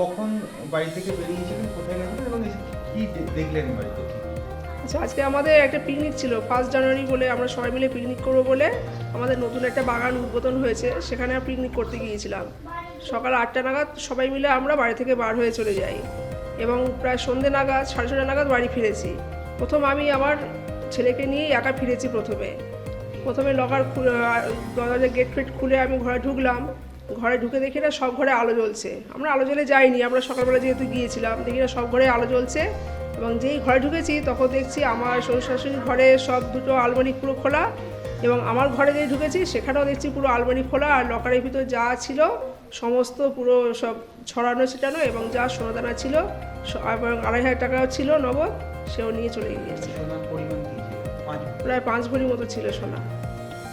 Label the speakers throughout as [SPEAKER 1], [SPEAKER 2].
[SPEAKER 1] কখন বাড়ি থেকে বেরিয়েছিলেন, কোথায় গেছিলেন এবং কি দেখলেন বাড়িতে?
[SPEAKER 2] আচ্ছা আজকে আমাদের একটা পিকনিক ছিল ফার্স্ট জানুয়ারি বলে আমরা সবাই মিলে পিকনিক করব বলে আমাদের নতুন একটা বাগান উদ্বোধন হয়েছে, সেখানে পিকনিক করতে গিয়েছিলাম। সকাল আটটা নাগাদ সবাই মিলে আমরা বাড়ি থেকে বার হয়ে চলে যাই এবং প্রায় সন্ধে নাগাদ, সাড়ে ছটা নাগাদ বাড়ি ফিরেছি। প্রথম আমি আমার ছেলেকে নিয়ে একা ফিরেছি প্রথমে। প্রথমে লকার দরজার গেট ফেট খুলে আমি ঘরে ঢুকলাম। ঘরে ঢুকে দেখি না সব ঘরে আলো জ্বলছে। আমরা আলো জ্বলে যাইনি আমরা সকালবেলা যেহেতু গিয়েছিলাম দেখি না সব ঘরে আলো জ্বলছে। এবং যেই ঘরে ঢুকেছি তখন দেখছি আমার শ্বশুর শাশুড়ির ঘরে সব দুটো আলমারি পুরো খোলা। এবং আমার ঘরে যে ঢুকেছি সেখানেও দেখছি পুরো আলমারি খোলা আর লকারের ভিতর যা ছিল সমস্ত পুরো সব ছড়ানো ছিটানো এবং যা সোনাদানা ছিল এবং আড়াই হাজার টাকাও ছিল নগদ সেও নিয়ে চলে গিয়েছে। প্রায় পাঁচ ভরি মতো ছিল সোনা।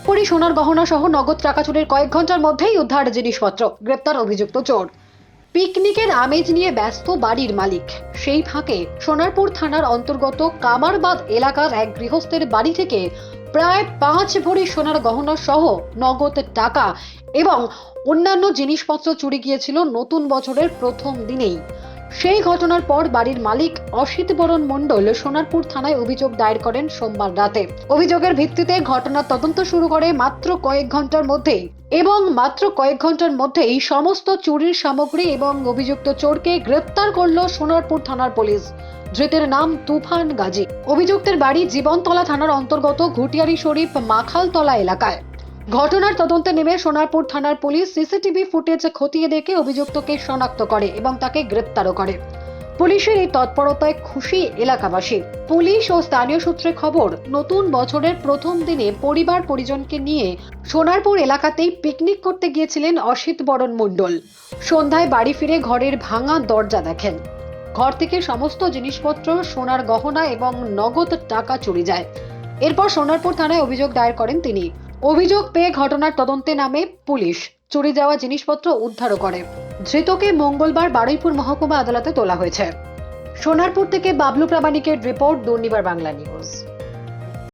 [SPEAKER 3] পরি সোনার গহনা সহ নগদ টাকা চুরির কয়েক ঘণ্টার মধ্যেই উদ্ধার জিনিসপত্র। গ্রেপ্তার অভিযুক্ত চোর। পিকনিকের আমেজ নিয়ে ব্যস্ত বাড়ির মালিক। সেই ফাঁকে সোনারপুর থানার অন্তর্গত কামারবাদ এলাকার এক গৃহস্থের বাড়ি থেকে প্রায় পাঁচ ভরি সোনার গহনা সহ নগদ টাকা এবং অন্যান্য জিনিসপত্র চুরি গিয়েছিল নতুন বছরের প্রথম দিনেই। সেই ঘটনার পর বাড়ির মালিক অসিত বরণ মণ্ডল সোনারপুর থানায় অভিযোগ দায়ের করেন সোমবার রাতে। অভিযোগের ভিত্তিতে ঘটনার তদন্ত শুরু করে মাত্র কয়েক ঘণ্টার মধ্যেই এবং মাত্র কয়েক ঘণ্টার মধ্যেই সমস্ত চুরির সামগ্রী এবং অভিযুক্ত চোরকে গ্রেপ্তার করল সোনারপুর থানার পুলিশ। ধৃতের নাম তুফান গাজী। অভিযুক্তের বাড়ি জীবনতলা থানার অন্তর্গত ঘুটিয়ারি শরীফ মাখালতলা এলাকায়। ঘটনার তদন্তে নেমে সোনারপুর থানার পুলিশ সিসিটিভি ফুটেজ খতিয়ে দেখে অভিযুক্তকে শনাক্ত করে এবং তাকে গ্রেপ্তারও করে। পুলিশের এই তৎপরতায় খুশি এলাকাবাসী। পুলিশ ও স্থানীয় সূত্রে খবর, নতুন বছরের প্রথম দিনে পরিবার পরিজনকে নিয়ে সোনারপুর এলাকাতেই পিকনিক করতে গিয়েছিলেন অসিত বরণ মণ্ডল। সন্ধ্যায় বাড়ি ফিরে ঘরের ভাঙা দরজা দেখেন। ঘর থেকে সমস্ত জিনিসপত্র, সোনার গহনা এবং নগদ টাকা চুরি যায়। এরপর সোনারপুর থানায় অভিযোগ দায়ের করেন তিনি। অভিযোগ পেয়ে ঘটনার তদন্তে নামে পুলিশ। চুরি যাওয়া জিনিসপত্র উদ্ধারও করে। ধৃতকে মঙ্গলবার বারুইপুর মহকুমা আদালতে তোলা হয়েছে। সোনারপুর থেকে বাবলু প্রামাণিকের রিপোর্ট দুর্নিবার বাংলা নিউজ।